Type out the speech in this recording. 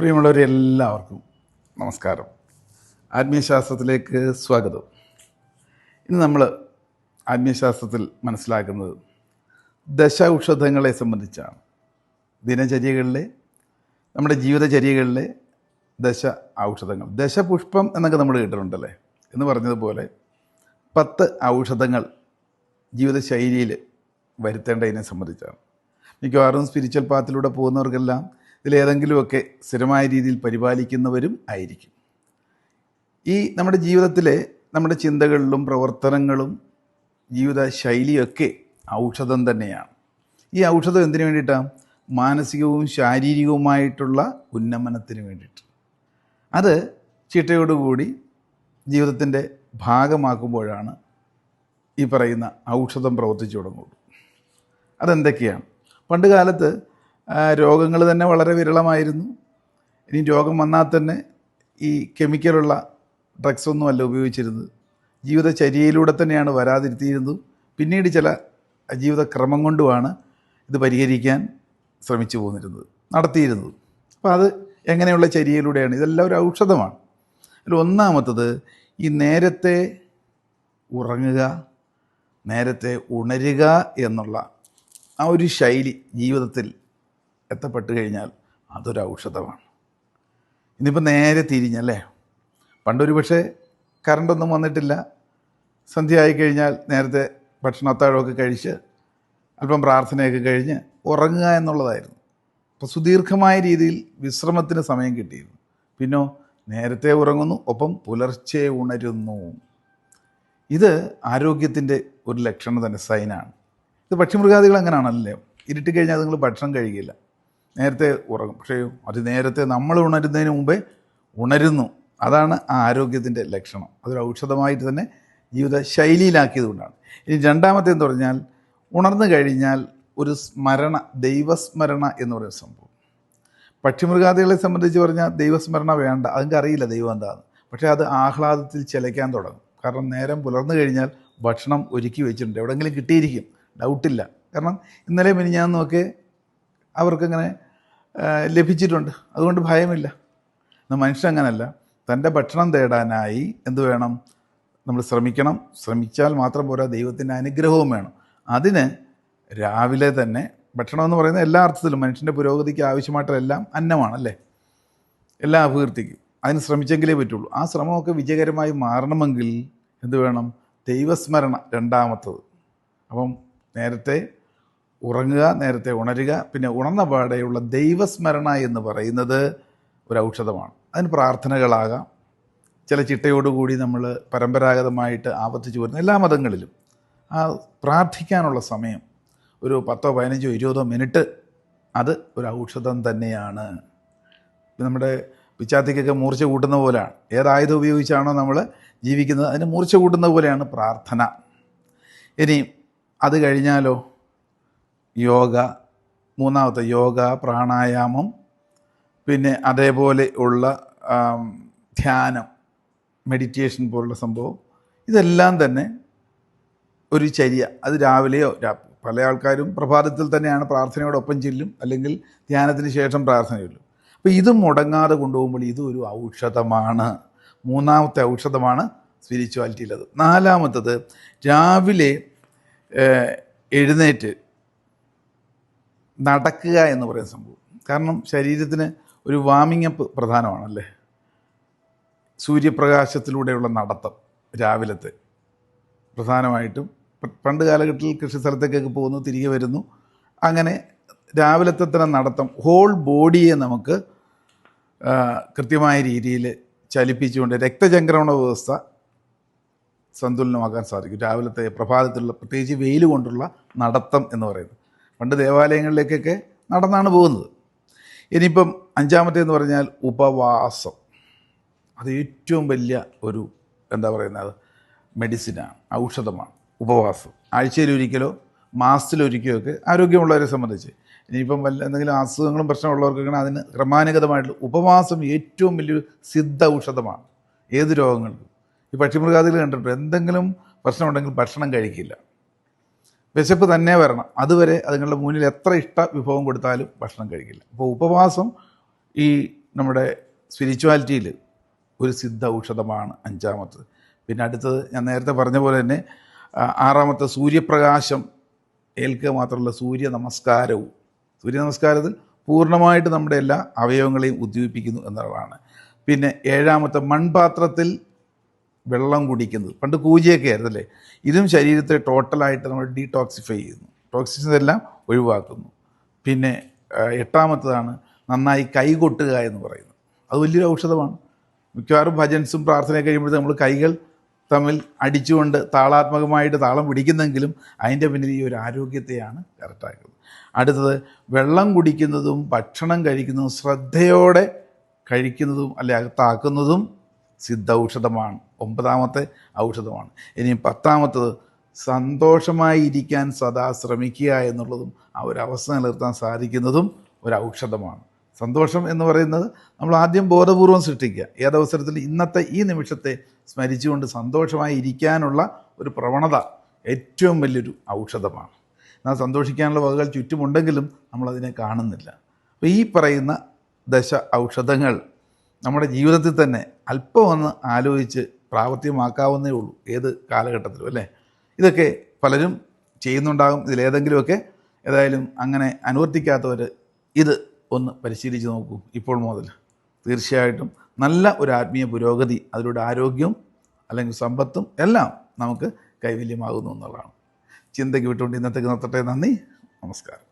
പ്രിയമുള്ളവരെ എല്ലാവർക്കും നമസ്കാരം. ആത്മീയശാസ്ത്രത്തിലേക്ക് സ്വാഗതം. ഇന്ന് നമ്മൾ ആത്മീയശാസ്ത്രത്തിൽ മനസ്സിലാക്കുന്നത് ദശ ഔഷധങ്ങളെ സംബന്ധിച്ചാണ്. ദിനചര്യകളിലെ നമ്മുടെ ജീവിതചര്യകളിലെ ദശ ഔഷധങ്ങൾ. ദശപുഷ്പം എന്നൊക്കെ നമ്മൾ കേട്ടിട്ടുണ്ടല്ലേ? എന്ന് പറഞ്ഞതുപോലെ പത്ത് ഔഷധങ്ങൾ ജീവിതശൈലിയിൽ വരുത്തേണ്ടതിനെ സംബന്ധിച്ചാണ്. മിക്കവാറും സ്പിരിച്വൽ പാത്തിലൂടെ പോകുന്നവർക്കെല്ലാം ഇതിലേതെങ്കിലുമൊക്കെ സ്ഥിരമായ രീതിയിൽ പരിപാലിക്കുന്നവരും ആയിരിക്കും. ഈ നമ്മുടെ ജീവിതത്തിലെ നമ്മുടെ ചിന്തകളിലും പ്രവർത്തനങ്ങളും ജീവിത ശൈലിയൊക്കെ ഔഷധം തന്നെയാണ്. ഈ ഔഷധം എന്തിനു വേണ്ടിയിട്ടാണ് മാനസികവും ശാരീരികവുമായിട്ടുള്ള ഉന്നമനത്തിന് വേണ്ടിയിട്ട്. അത് ചിട്ടയോടുകൂടി ജീവിതത്തിന്റെ ഭാഗമാക്കുമ്പോഴാണ് ഈ പറയുന്ന ഔഷധം പ്രവർത്തിച്ചു തുടങ്ങുള്ളൂ അതെന്തൊക്കെയാണ്? പണ്ട് കാലത്ത് രോഗങ്ങൾ തന്നെ വളരെ വിരളമായിരുന്നു. ഇനി രോഗം വന്നാൽ തന്നെ ഈ കെമിക്കലുള്ള ഡ്രഗ്സ് ഒന്നുമല്ല ഉപയോഗിച്ചിരുന്നത്. ജീവിതചര്യയിലൂടെ തന്നെയാണ് വരാതിരുത്തിയിരുന്നത്. പിന്നീട് ചില ജീവിതക്രമം കൊണ്ടുമാണ് ഇത് പരിഹരിക്കാൻ ശ്രമിച്ചു പോന്നിരുന്നത് നടത്തിയിരുന്നത്. അപ്പോൾ അത് എങ്ങനെയുള്ള ചര്യയിലൂടെയാണ്? ഇതെല്ലാം ഒരു ഔഷധമാണ്. അതിൽ ഒന്നാമത്തത് ഈ നേരത്തെ ഉറങ്ങുക നേരത്തെ ഉണരുക എന്നുള്ള ആ ഒരു ശൈലി ജീവിതത്തിൽ എത്തപ്പെട്ട് കഴിഞ്ഞാൽ അതൊരു ഔഷധമാണ്. ഇന്നിപ്പോൾ നേരെ തിരിഞ്ഞല്ലേ പണ്ടൊരു പക്ഷേ കറണ്ടൊന്നും വന്നിട്ടില്ല. സന്ധ്യയായി കഴിഞ്ഞാൽ നേരത്തെ ഭക്ഷണം അത്താഴമൊക്കെ കഴിച്ച് അല്പം പ്രാർത്ഥനയൊക്കെ കഴിഞ്ഞ് ഉറങ്ങുക എന്നുള്ളതായിരുന്നു. അപ്പോൾ സുദീർഘമായ രീതിയിൽ വിശ്രമത്തിന് സമയം കിട്ടിയിരുന്നു. പിന്നോ നേരത്തെ ഉറങ്ങുന്നു ഒപ്പം പുലർച്ചെ ഉണരുന്നു. ഇത് ആരോഗ്യത്തിന്റെ ഒരു ലക്ഷണം തന്നെ സൈനാണ് ഇത് പക്ഷിമൃഗാദികൾ അങ്ങനെയാണല്ലേ? ഇരുട്ടി കഴിഞ്ഞാൽ നിങ്ങൾ ഭക്ഷണം കഴിക്കില്ല. നേരത്തെ ഉറങ്ങും. പക്ഷേ അത് നേരത്തെ നമ്മൾ ഉണരുന്നതിന് മുമ്പേ ഉണരുന്നു. അതാണ് ആ ആരോഗ്യത്തിന്റെ ലക്ഷണം. അതൊരു ഔഷധമായിട്ട് തന്നെ ജീവിത ശൈലിയിലാക്കിയത് കൊണ്ടാണ് ഇനി രണ്ടാമത്തെ എന്ന് പറഞ്ഞാൽ ഉണർന്നു കഴിഞ്ഞാൽ ഒരു സ്മരണ ദൈവസ്മരണ എന്ന് പറയുന്ന സംഭവം. പക്ഷിമൃഗാദികളെ സംബന്ധിച്ച് പറഞ്ഞാൽ ദൈവസ്മരണ വേണ്ട. അതെങ്കിൽ അറിയില്ല ദൈവം എന്താണെന്ന് പക്ഷേ അത് ആഹ്ലാദത്തിൽ ചിലയ്ക്കാൻ തുടങ്ങും. കാരണം നേരം പുലർന്നു കഴിഞ്ഞാൽ ഭക്ഷണം ഒരുക്കി വെച്ചിട്ടുണ്ട്. എവിടെയെങ്കിലും കിട്ടിയിരിക്കും. ഡൗട്ടില്ല കാരണം ഇന്നലെ മിനിഞ്ഞാന്നൊക്കെ അവർക്കങ്ങനെ ലഭിച്ചിട്ടുണ്ട്. അതുകൊണ്ട് ഭയമില്ല. എന്നാൽ മനുഷ്യൻ അങ്ങനല്ല തന്റെ ഭക്ഷണം തേടാനായി എന്ത് വേണം? നമ്മൾ ശ്രമിക്കണം. ശ്രമിച്ചാൽ മാത്രം പോരാ ദൈവത്തിന്റെ അനുഗ്രഹവും വേണം. അതിന് രാവിലെ തന്നെ ഭക്ഷണം എന്ന് പറയുന്നത് എല്ലാ അർത്ഥത്തിലും മനുഷ്യന്റെ പുരോഗതിക്ക് ആവശ്യമായിട്ടെല്ലാം അന്നമാണല്ലേ? എല്ലാ അഭിവൃദ്ധിക്കും. അതിന് ശ്രമിച്ചെങ്കിലേ പറ്റുള്ളൂ. ആ ശ്രമമൊക്കെ വിജയകരമായി മാറണമെങ്കിൽ എന്ത് വേണം? ദൈവസ്മരണ രണ്ടാമത്തത്. അപ്പം നേരത്തെ ഉറങ്ങുക നേരത്തെ ഉണരുക പിന്നെ ഉണർന്ന പാടെയുള്ള ദൈവസ്മരണ എന്ന് പറയുന്നത് ഒരു ഔഷധമാണ് അതിന് പ്രാർത്ഥനകളാകാം. ചില ചിട്ടയോടുകൂടി നമ്മൾ പരമ്പരാഗതമായിട്ട് ആവർത്തിച്ചു വരുന്ന എല്ലാ മതങ്ങളിലും ആ പ്രാർത്ഥിക്കാനുള്ള സമയം ഒരു പത്തോ പതിനഞ്ചോ ഇരുപതോ മിനിറ്റ് അത് ഒരു ഔഷധം തന്നെയാണ് നമ്മുടെ പിച്ചാത്തിക്കൊക്കെ മൂർച്ച കൂട്ടുന്ന പോലെയാണ്. ഏതായുധം ഉപയോഗിച്ചാണോ നമ്മൾ ജീവിക്കുന്നത് അതിന് മൂർച്ച കൂട്ടുന്ന പോലെയാണ് പ്രാർത്ഥന. ഇനി അത് കഴിഞ്ഞാലോ? യോഗ മൂന്നാമത്തെ യോഗ പ്രാണായാമം പിന്നെ അതേപോലെ ഉള്ള ധ്യാനം മെഡിറ്റേഷൻ പോലുള്ള സംഭവം. ഇതെല്ലാം തന്നെ ഒരു ചര്യ. അത് രാവിലെയോ പല ആൾക്കാരും പ്രഭാതത്തിൽ തന്നെയാണ് പ്രാർത്ഥനയോടൊപ്പം ചെല്ലും അല്ലെങ്കിൽ ധ്യാനത്തിന് ശേഷം പ്രാർത്ഥന ചെല്ലും അപ്പോൾ ഇത് മുടങ്ങാതെ കൊണ്ടുപോകുമ്പോൾ ഇത് ഒരു ഔഷധമാണ്. മൂന്നാമത്തെ ഔഷധമാണ് സ്പിരിച്വാലിറ്റിയിലത് നാലാമത്തത് രാവിലെ എഴുന്നേറ്റ് നടക്കുക എന്ന് പറയുന്ന സംഭവം. കാരണം ശരീരത്തിന് ഒരു വാമിംഗ് അപ്പ് പ്രധാനമാണല്ലേ? സൂര്യപ്രകാശത്തിലൂടെയുള്ള നടത്തം രാവിലത്തെ. പ്രധാനമായിട്ടും പണ്ട് കാലഘട്ടത്തിൽ കൃഷി സ്ഥലത്തേക്കൊക്കെ പോകുന്നു തിരികെ വരുന്നു. അങ്ങനെ രാവിലത്തെ തന്നെ നടത്തം ഹോൾ ബോഡിയെ നമുക്ക് കൃത്യമായ രീതിയിൽ ചലിപ്പിച്ചുകൊണ്ട് രക്തചംക്രമണ വ്യവസ്ഥ സന്തുലനമാക്കാൻ സാധിക്കും. രാവിലത്തെ പ്രഭാതത്തിലുള്ള പ്രത്യേകിച്ച് വെയിൽ കൊണ്ടുള്ള നടത്തം എന്ന് പറയുന്നത്. പണ്ട് ദേവാലയങ്ങളിലേക്കൊക്കെ നടന്നാണ് പോകുന്നത്. ഇനിയിപ്പം അഞ്ചാമത്തെ എന്ന് പറഞ്ഞാൽ ഉപവാസം. അത് ഏറ്റവും വലിയ ഒരു എന്താ പറയുന്നത് മെഡിസിനാണ് ഔഷധമാണ് ഉപവാസം. ആഴ്ചയിലൊരിക്കലോ മാസത്തിലൊരിക്കലോ ഒക്കെ ആരോഗ്യമുള്ളവരെ സംബന്ധിച്ച്. ഇനിയിപ്പം വല്ല എന്തെങ്കിലും അസുഖങ്ങളും പ്രശ്നമുള്ളവർക്കൊക്കെ അതിന് ക്രമാനുഗതമായിട്ടുള്ള ഉപവാസം ഏറ്റവും വലിയൊരു സിദ്ധ ഔഷധമാണ്. ഏത് രോഗങ്ങൾക്കും. ഈ പക്ഷിമൃഗാദികൾ കണ്ടിട്ടുണ്ട് എന്തെങ്കിലും പ്രശ്നമുണ്ടെങ്കിൽ ഭക്ഷണം കഴിക്കില്ല. വിശപ്പ് തന്നെ വരണം. അതുവരെ അതുങ്ങളുടെ മുന്നിൽ എത്ര ഇഷ്ട വിഭവം കൊടുത്താലും ഭക്ഷണം കഴിക്കില്ല. അപ്പോൾ ഉപവാസം ഈ നമ്മുടെ സ്പിരിച്വാലിറ്റിയിൽ ഒരു സിദ്ധ ഔഷധമാണ് അഞ്ചാമത്തത്. പിന്നെ അടുത്തത് ഞാൻ നേരത്തെ പറഞ്ഞ പോലെ തന്നെ ആറാമത്തെ സൂര്യപ്രകാശം ഏൽക്കുക മാത്രമല്ല സൂര്യ നമസ്കാരവും. സൂര്യ നമസ്കാരത്തിൽ പൂർണമായിട്ട് നമ്മുടെ എല്ലാ അവയവങ്ങളെയും ഉദ്ദീപിപ്പിക്കുന്നു എന്നുള്ളതാണ്. പിന്നെ ഏഴാമത്തെ മൺപാത്രത്തിൽ വെള്ളം കുടിക്കുന്നത്. പണ്ട് കൂജിയൊക്കെ ആയിരുന്നു അല്ലേ ഇതും ശരീരത്തെ ടോട്ടലായിട്ട് നമ്മൾ ഡീടോക്സിഫൈ ചെയ്യുന്നു. ടോക്സിൻസ് എല്ലാം ഒഴിവാക്കുന്നു. പിന്നെ എട്ടാമത്തതാണ് നന്നായി കൈകൊട്ടുക എന്ന് പറയുന്നത്. അത് വലിയൊരു ഔഷധമാണ്. മിക്കവാറും ഭജൻസും പ്രാർത്ഥനയൊക്കെ കഴിയുമ്പോഴത്തെ നമ്മൾ കൈകൾ തമ്മിൽ അടിച്ചുകൊണ്ട് താളാത്മകമായിട്ട് താളം പിടിക്കുന്നെങ്കിലും അതിന്റെ പിന്നിൽ ഈ ഒരു ആരോഗ്യത്തെയാണ് കറക്റ്റാക്കുന്നത് അടുത്തത് വെള്ളം കുടിക്കുന്നതും ഭക്ഷണം കഴിക്കുന്നതും ശ്രദ്ധയോടെ കഴിക്കുന്നതും അല്ലെ അകത്താക്കുന്നതും സിദ്ധ ഔഷധമാണ് ഒമ്പതാമത്തെ ഔഷധമാണ്. ഇനി പത്താമത്തത് സന്തോഷമായി ഇരിക്കാൻ സദാ ശ്രമിക്കുക എന്നുള്ളതും ആ ഒരു അവസ്ഥ നിലനിർത്താൻ സാധിക്കുന്നതും ഒരു ഔഷധമാണ്. സന്തോഷം എന്ന് പറയുന്നത് നമ്മൾ ആദ്യം ബോധപൂർവം സൃഷ്ടിക്കുക. ഏതവസരത്തിൽ ഇന്നത്തെ ഈ നിമിഷത്തെ സ്മരിച്ചുകൊണ്ട് സന്തോഷമായി ഇരിക്കാനുള്ള ഒരു പ്രവണത ഏറ്റവും വലിയൊരു ഔഷധമാണ്. എന്നാൽ സന്തോഷിക്കാനുള്ള വകകൾ ചുറ്റുമുണ്ടെങ്കിലും നമ്മളതിനെ കാണുന്നില്ല. അപ്പോൾ ഈ പറയുന്ന ദശ ഔഷധങ്ങൾ നമ്മുടെ ജീവിതത്തിൽ തന്നെ അല്പമൊന്ന് ആലോചിച്ച് പ്രാവർത്തികമാക്കാവുന്നേ ഉള്ളൂ. ഏത് കാലഘട്ടത്തിലും അല്ലേ? ഇതൊക്കെ പലരും ചെയ്യുന്നുണ്ടാകും. ഇതിലേതെങ്കിലുമൊക്കെ ഏതായാലും അങ്ങനെ അനുവർത്തിക്കാത്തവർ ഇത് ഒന്ന് പരിശീലിച്ച് നോക്കൂ. ഇപ്പോൾ മുതൽ തീർച്ചയായിട്ടും നല്ല ഒരു ആത്മീയ പുരോഗതി അതിലൂടെ ആരോഗ്യവും അല്ലെങ്കിൽ സമ്പത്തും എല്ലാം നമുക്ക് കൈവല്യമാകുന്നു എന്നുള്ളതാണ്. ചിന്തയ്ക്ക് വിട്ടുകൊണ്ട് ഇന്നത്തേക്ക് നിർത്തട്ടെ. നന്ദി. നമസ്കാരം.